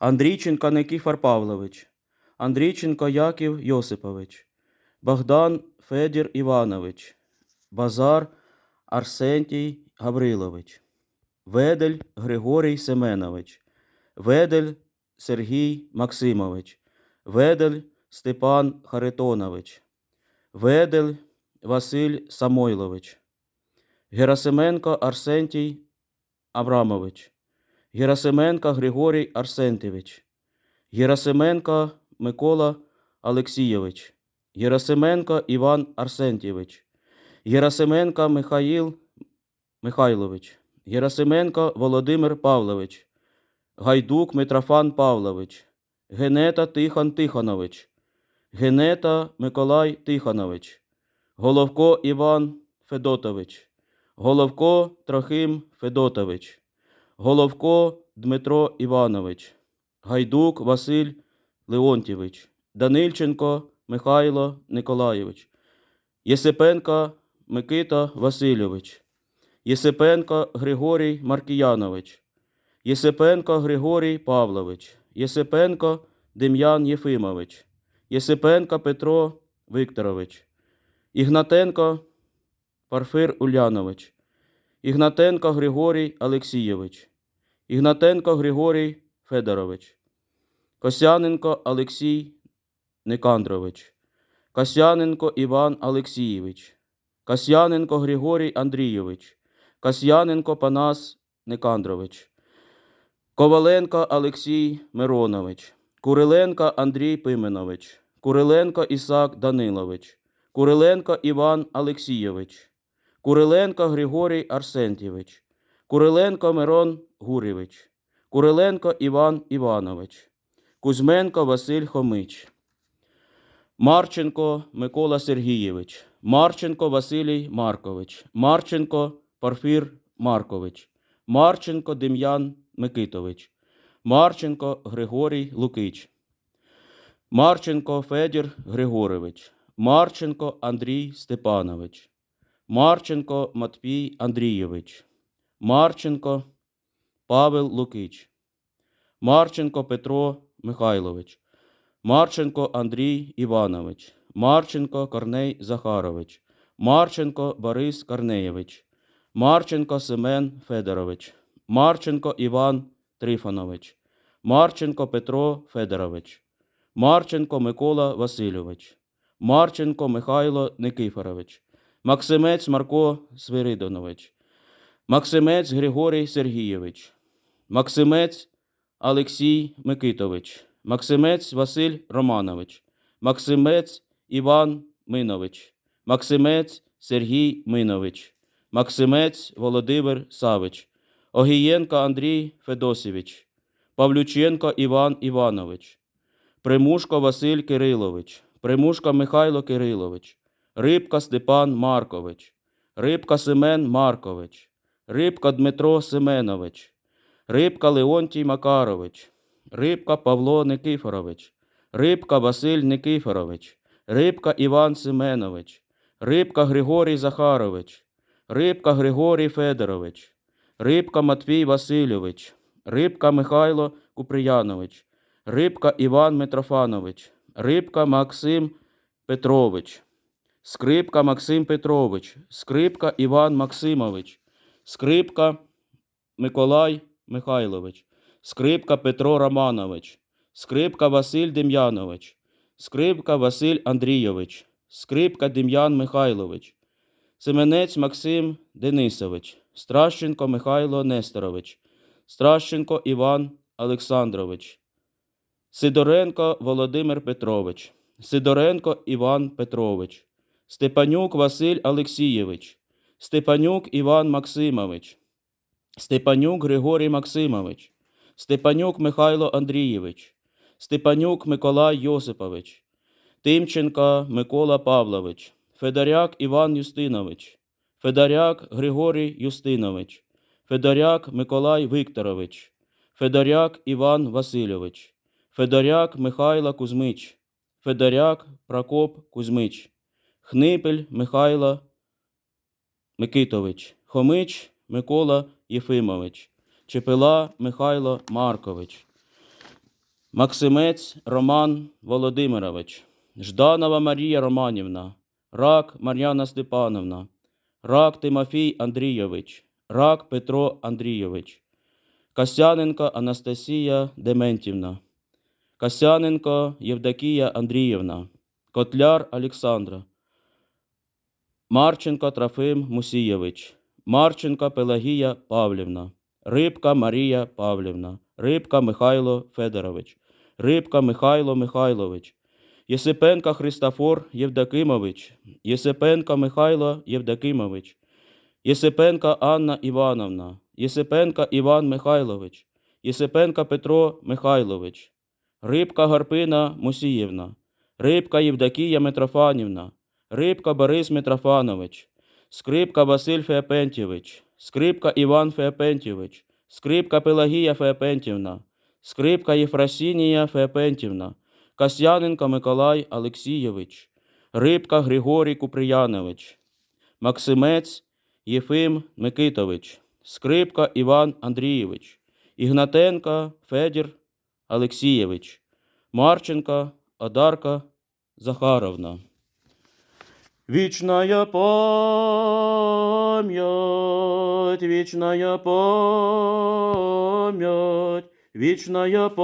Андрійченко Никифор Павлович, Андрійченко Яків Йосипович, Богдан Федір Іванович, Базар Арсентій Гаврилович, Ведель Григорій Семенович, Ведель Сергій Максимович, Ведель Степан Харитонович, Ведель Василь Самойлович, Герасименко Арсентій Абрамович, Герасименко Григорій Арсентьевич, Герасименко Микола Олексійович, Герасименко Іван Арсентьєвич, Герасименко Михаїл Михайлович, Герасименко Володимир Павлович, Гайдук Митрофан Павлович, Генета Тихон Тихонович, Генета Миколай Тихонович, Головко Іван Федотович, Головко Трохим Федотович, Головко Дмитро Іванович, Гайдук Василь Леонтьєвич, Данильченко Михайло Николайович, Єсипенко Микита Васильович, Єсипенко Григорій Маркіянович, Єсипенко Григорій Павлович, Єсипенко Дем'ян Єфимович, Єсипенко Петро Вікторович, Ігнатенко Парфир Улянович, Ігнатенко Григорій Олексійович, Ігнатенко Григорій Федорович, Косяненко Олексій Никандрович, Касяненко Іван Олексійович, Касяненко Григорій Андрійович, Касяненко Панас Никандрович, Коваленко Олексій Миронович, Куриленко Андрій Пименович, Куриленко Ісак Данилович, Куриленко Іван Олексійович, Куриленко Григорій Арсентьєвич, Куриленко Мирон Гурєвич, Куриленко Іван Іванович, Кузьменко Василь Хомич, Марченко Микола Сергійович, Марченко Василій Маркович, Марченко Парфір Маркович, Марченко Дем'ян Микитович, Марченко Григорій Лукич, Марченко Федір Григорович, Марченко Андрій Степанович, Марченко Матвій Андрійович, Марченко Павел Лукич, Марченко Петро Михайлович, Марченко Андрій Іванович, Марченко Корней Захарович, Марченко Борис Корнеєвич, Марченко Семен Федорович, Марченко Іван Трифонович, Марченко Петро Федорович, Марченко Микола Васильович, Марченко Михайло Никифорович, Максимець Марко Свиридонович, Максимець Григорій Сергійович, Максимець Олексій Микитович, Максимець Василь Романович, Максимець Іван Минович, Максимець Сергій Минович, Максимець Володимир Савич, Огієнко Андрій Федосівич, Павлюченко Іван Іванович, Примушко Василь Кирилович, Примушко Михайло Кирилович, Рибка Степан Маркович, Рибка Семен Маркович, Рибка Дмитро Семенович, Рибка Леонтій Макарович, Рибка Павло Никифорович, Рибка Василь Никифорович, Рибка Іван Семенович, Рибка Григорій Захарович, Рибка Григорій Федорович, Рибка Матвій Васильович, Рибка Михайло Куприянович, Рибка Іван Митрофанович, Рибка Максим Петрович, Скрипка Максим Петрович, Скрипка Іван Максимович, Скрипка Миколай Михайлович, Скрипка Петро Романович, Скрипка Василь Дем'янович, Скрипка Василь Андрійович, Скрипка Дем'ян Михайлович, Семенець Максим Денисович, Стращенко Михайло Несторович, Стращенко Іван Олександрович, Сидоренко Володимир Петрович, Сидоренко Іван Петрович, Степанюк Василь Олексійович, Степанюк Іван Максимович, Степанюк Григорій Максимович, Степанюк Михайло Андрійович, Степанюк Миколай Йосипович, Тимченко Микола Павлович, Федоряк Іван Юстинович, Федоряк Григорій Юстинович, Федоряк Миколай Вікторович, Федоряк Іван Васильович, Федоряк Михайло Кузьмич, Федоряк Прокоп Кузьмич, Хнипель Михайло Микитович, Хомич Микола Єфимович, Чепела Михайло Маркович, Максимець Роман Володимирович, Жданова Марія Романівна, Рак Мар'яна Степановна, Рак Тимофій Андрійович, Рак Петро Андрійович, Касяненко Анастасія Дементівна, Касяненко Євдокія Андріївна, Котляр Олександра, Марченко Трофим Мусійович, Марченко Пелагія Павлівна, Рибка Марія Павлівна, Рибка Михайло Федорович, Рибка Михайло Михайлович, Єсипенко Христофор Євдокимович, Єсипенко Михайло Євдокимович, Єсипенко Анна Івановна, Єсипенко Іван Михайлович, Єсипенко Петро Михайлович, Рибка Гарпина Мусіївна, Рибка Євдокія Митрофанівна, Рибка Борис Митрофанович, Скрипка Василь Феопентьєвич, Скрипка Іван Феопентьєвич, Скрипка Пелагія Феопентівна, Скрипка Єфросінія Феопентівна, Касьяненко Миколай Олексійович, Рибка Григорій Куприянович, Максимець Єфим Микитович, Скрипка Іван Андрійович, Ігнатенко Федір Олексійович, Марченко Одарка Захаровна. Вечная память, вечная память, вечная память.